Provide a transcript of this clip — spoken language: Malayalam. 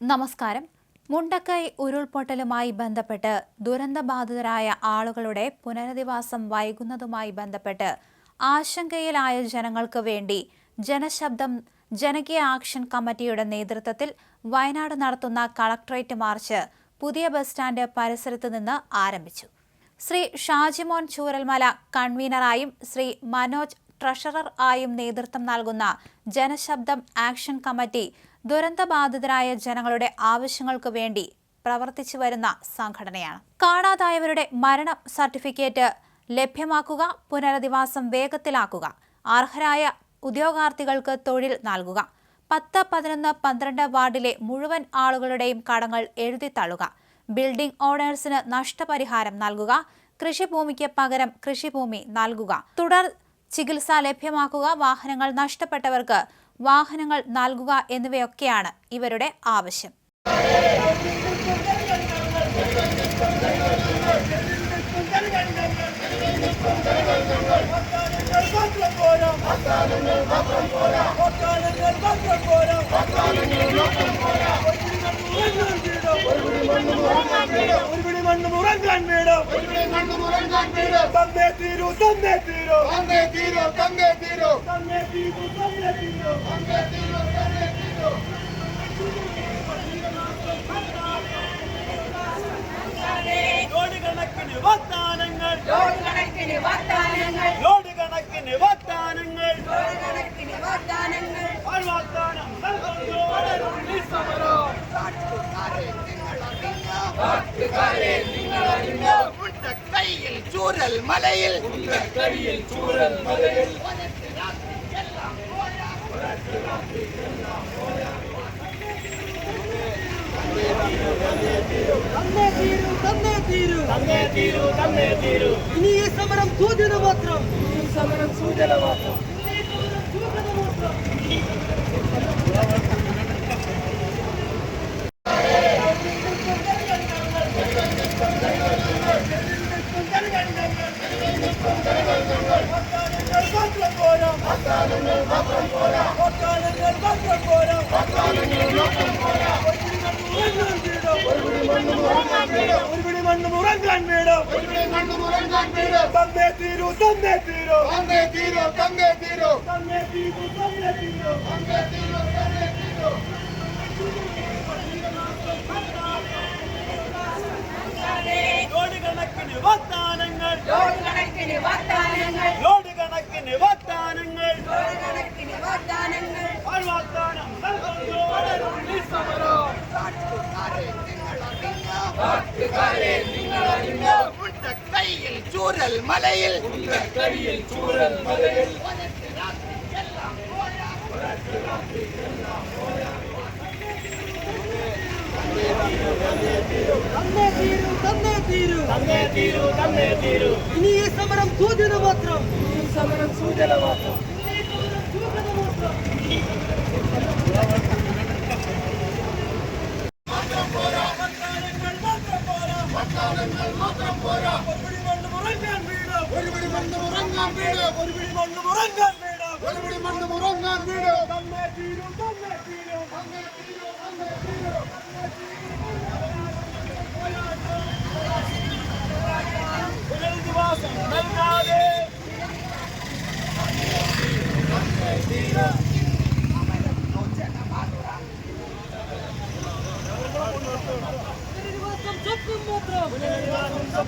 നമസ്കാരം. മുണ്ടക്കൈ ഉരുൾപൊട്ടലുമായി ബന്ധപ്പെട്ട് ദുരന്തബാധിതരായ ആളുകളുടെ പുനരധിവാസം വൈകുന്നതുമായി ബന്ധപ്പെട്ട് ആശങ്കയിലായ ജനങ്ങൾക്ക് വേണ്ടി ജനശബ്ദം ജനകീയ ആക്ഷൻ കമ്മിറ്റിയുടെ നേതൃത്വത്തിൽ വയനാട് നടത്തുന്ന കളക്ടറേറ്റ് മാർച്ച് പുതിയ ബസ് സ്റ്റാൻഡ് പരിസരത്ത് നിന്ന് ആരംഭിച്ചു. ശ്രീ ഷാജിമോൻ ചൂരൽമല കൺവീനറായും ശ്രീ മനോജ് ട്രഷറർ ആയും നേതൃത്വം നൽകുന്ന ജനശബ്ദം ആക്ഷൻ കമ്മിറ്റി ദുരന്തബാധിതരായ ജനങ്ങളുടെ ആവശ്യങ്ങൾക്ക് വേണ്ടി പ്രവർത്തിച്ചു വരുന്ന സംഘടനയാണ്. കാണാതായവരുടെ മരണ സർട്ടിഫിക്കറ്റ് ലഭ്യമാക്കുക പുനരധിവാസം വേഗത്തിലാക്കുക അർഹരായ ഉദ്യോഗാർത്ഥികൾക്ക് തൊഴിൽ നൽകുക പത്ത് പതിനൊന്ന് പന്ത്രണ്ട് വാർഡിലെ മുഴുവൻ ആളുകളുടെയും കടങ്ങൾ എഴുതിത്തള്ളുക ബിൽഡിംഗ് ഓണേഴ്സിന് നഷ്ടപരിഹാരം നൽകുക കൃഷിഭൂമിക്ക് പകരം കൃഷിഭൂമി നൽകുക തുടർ ചികിത്സ ലഭ്യമാക്കുക വാഹനങ്ങൾ നഷ്ടപ്പെട്ടവർക്ക് വാഹനങ്ങൾ നൽകുക എന്നിവയൊക്കെയാണ് ഇവരുടെ ആവശ്യം. ഒരുപിടി മണ്ണ് മുറങ്ങാൻ വീടും തന്നേ തീരൂ തന്നേ തീരൂ. തന്നേ തീരോ തന്നേ തീരോ. തന്നേ തീരൂ തന്നേ തീരൂ ലോഡ് കണക്കിന് വാഗ്ദാനങ്ങൾ. ലോഡ് കണക്കിന് വാഗ്ദാനങ്ങൾ. ലോഡ് കണക്കിന് വാഗ്ദാനങ്ങൾ ലോഡ് കണക്കിന് വാഗ്ദാനങ്ങൾ വാഗ്ദാനം നൽകുന്നു സമരം കയ്യിൽ ചൂരൽ മലയിൽ തന്നേ തീരൂ തന്നേ തീരൂ തന്നേ തീരൂ തന്നേ തീരൂ ഇനി ഈ ഒരുപിടി മണ്ണ് മുറങ്ങാൻ വീടും തന്നെ തീരൂ തന്നേ തീരൂ തന്നേ തീരോ തന്നേ തീരോ തന്നേ തീരൂ തന്നേ തീരൂ തന്നേ തീരോ തന്നേ തീരോ ലോഡ് കണക്കിന് വാഗ്ദാനങ്ങൾ. ജോഡി കണക്കിന് വാഗ്ദാനങ്ങൾ ലോഡ് കണക്കിന് വാഗ്ദാനങ്ങൾ ലോഡ് കണക്കിന് വാഗ്ദാനങ്ങൾ ആ വാഗ്ദാനം നൽകുന്നു ഈ സമരം കയ്യിൽ ചൂരൽ മലയിൽ തന്നേ തീരൂ തന്നേ തീരൂ തന്നേ തീരൂ തന്നേ തീരൂ ഇനി ഈ സമരം സൂചന മാത്രം ഈ സമരം സൂചന മാത്രം ഒരുപിടി മണ്ണ് മുറങ്ങാൻ വീടും ഒരുപിടി മണ്ണ് ഉറങ്ങാൻ വീട് ഒരുപിടി മണ്ണ് ഉറങ്ങാൻ വീട്. ഒരുപിടി മണ്ണ് മുറങ്ങാൻ വീട്. തന്നേ തീരൂ തന്നേ തീരൂ. പുനരധിവാസം